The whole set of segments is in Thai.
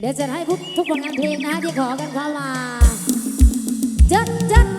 เดี๋ยวจะให้ทุกทุกผลงานเพลงนะที่ขอกันเข้ามาจัดจัด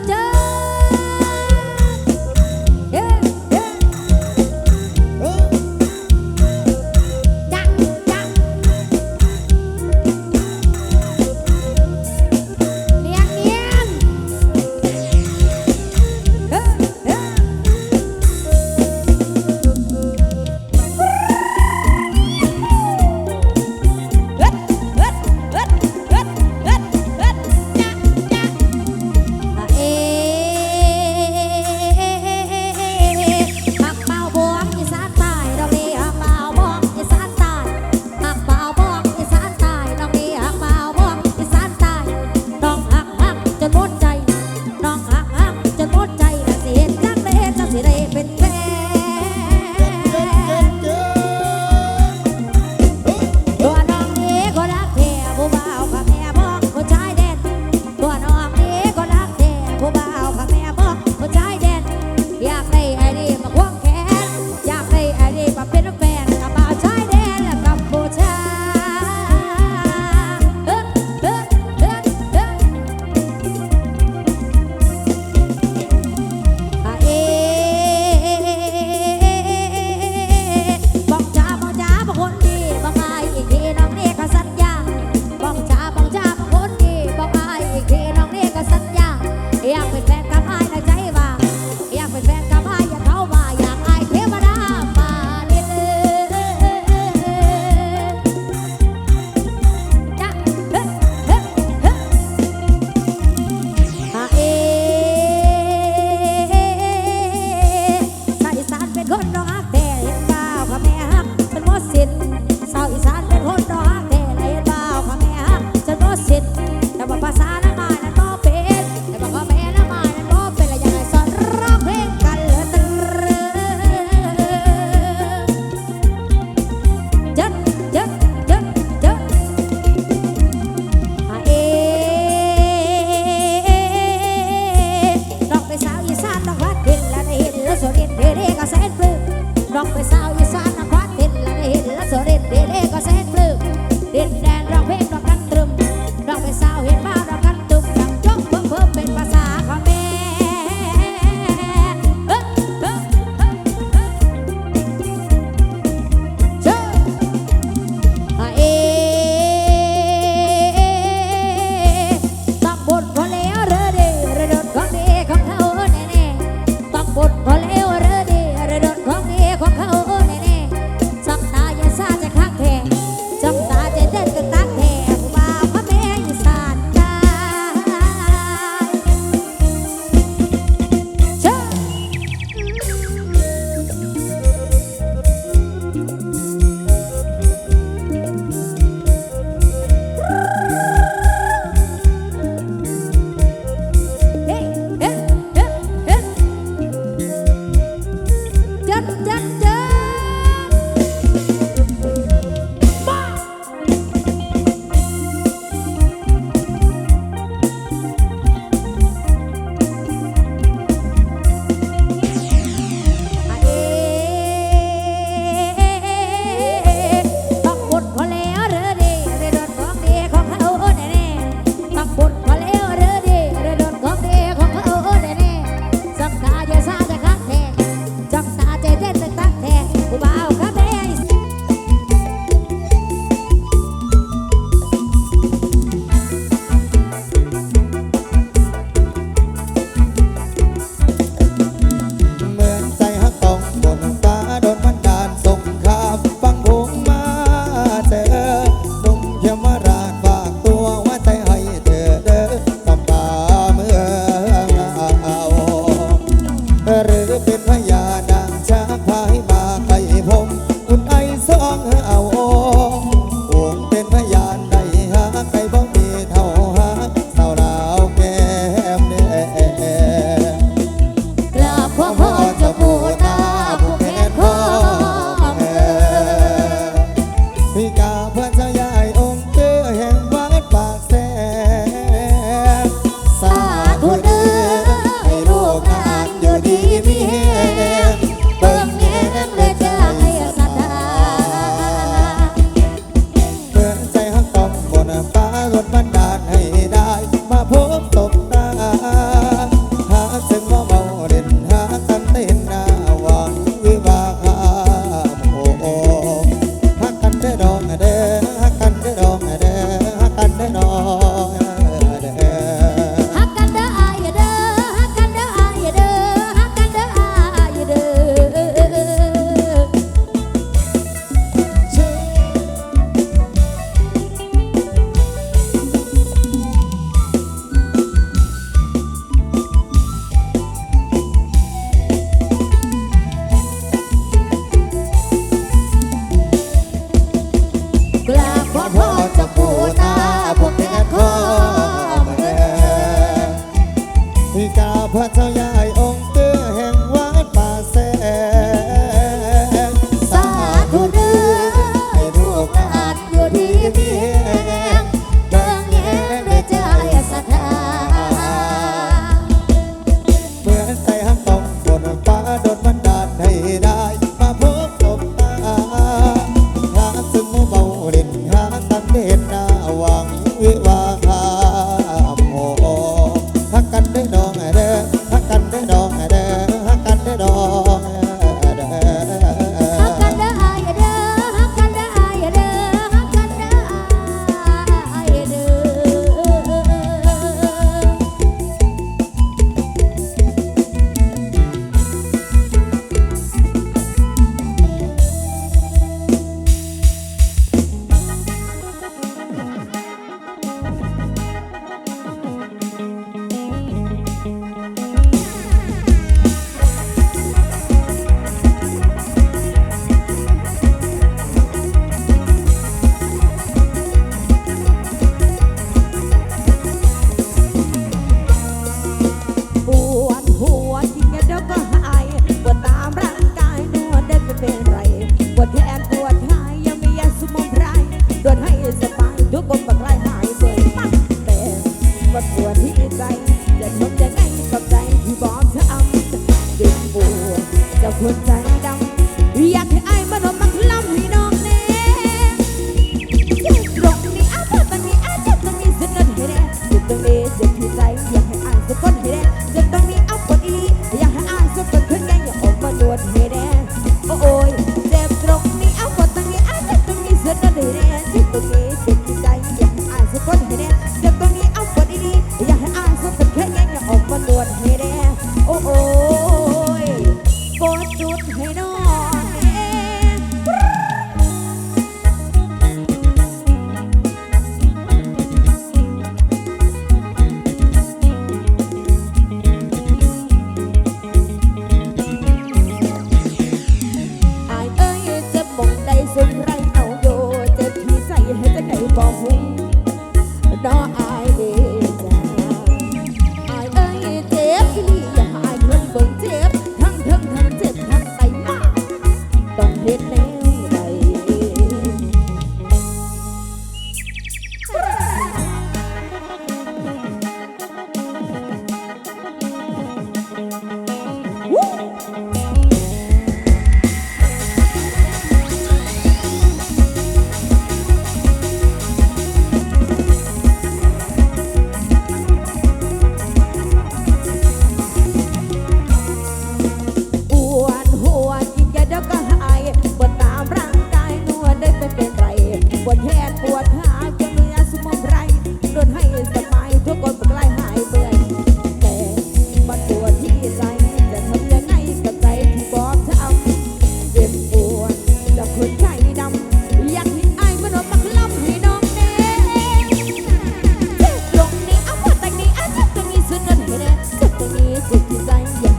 ตอนนี้สุดที่ใจอยา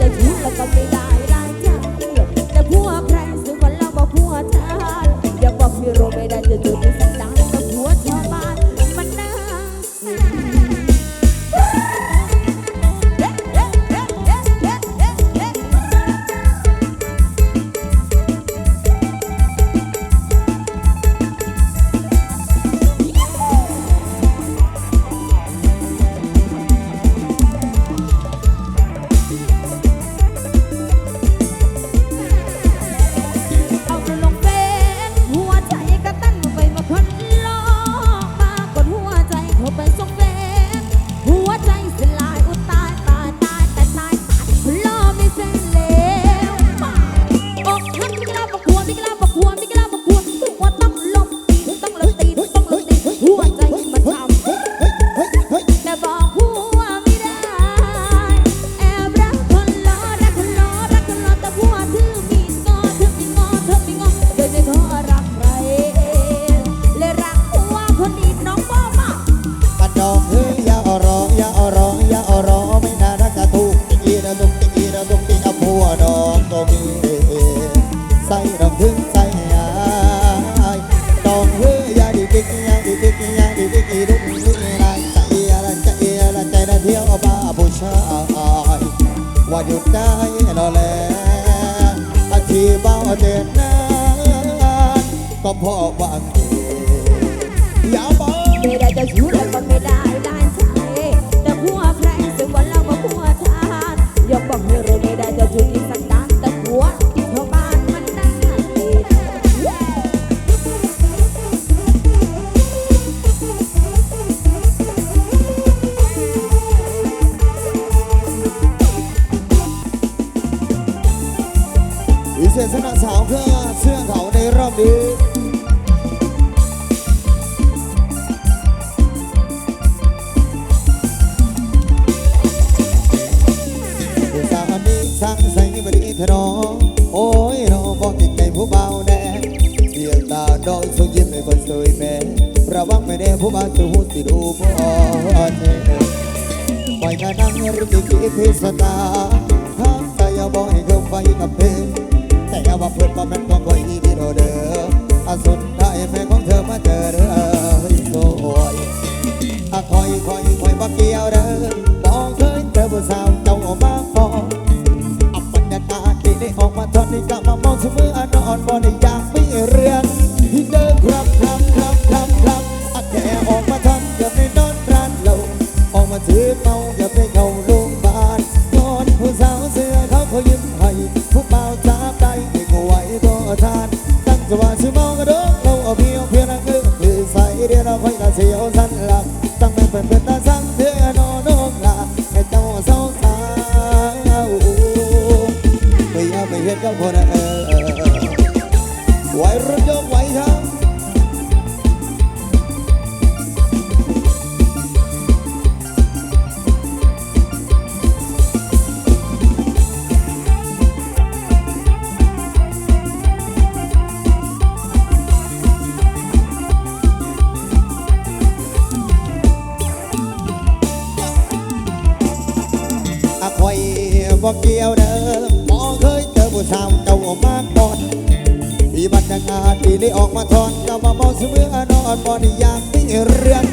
Lagi, lalu. นนานก็พอบางเธอย่าบอกไม่ได้จะอยู่แล้วมันไม่ได้ นี้สาวมีสางใส่บริทนอโอ้ยรอบอกใจผู้เบาแน่เสียงตาดอยสุยิ้มเลคนสวยแม่ระวังไม่แน่ผู้เบาจะหูติดูบอ่อนไปกันนั่งรุ่ติกิพิสตา cara. 이래나 고인하세요. บ่เกียวเด้อบ่เคยเจอผู้สาวเก่ามากก่อนมีบัตรงานาศที่ได้ออกมาทอนก็มาบอกเสมอนอนบอด้อยากมีเรื่อง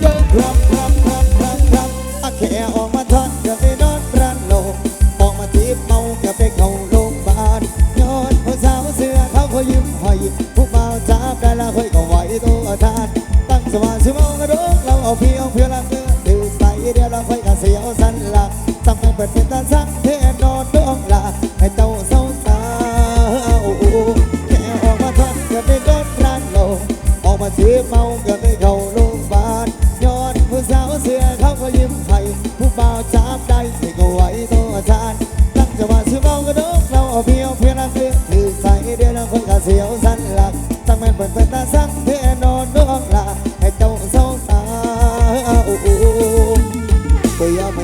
เดินครับครับครับครับครับอาแค่ออกมาทอนก็ไปนอนร้านโลออกมาทีเมาก็ไปเข้าโรงพยาบาลย้อนผู้สาวเสื้อเขาคอยยิ้มหอยผู้บ่าวจับได้ละเฮ้ยก็ไหวตัวทานตั้งสว่างสมองกระโดดเราเอาเพียงเพื่อรัก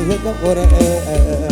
เพื่อนก็โอเออ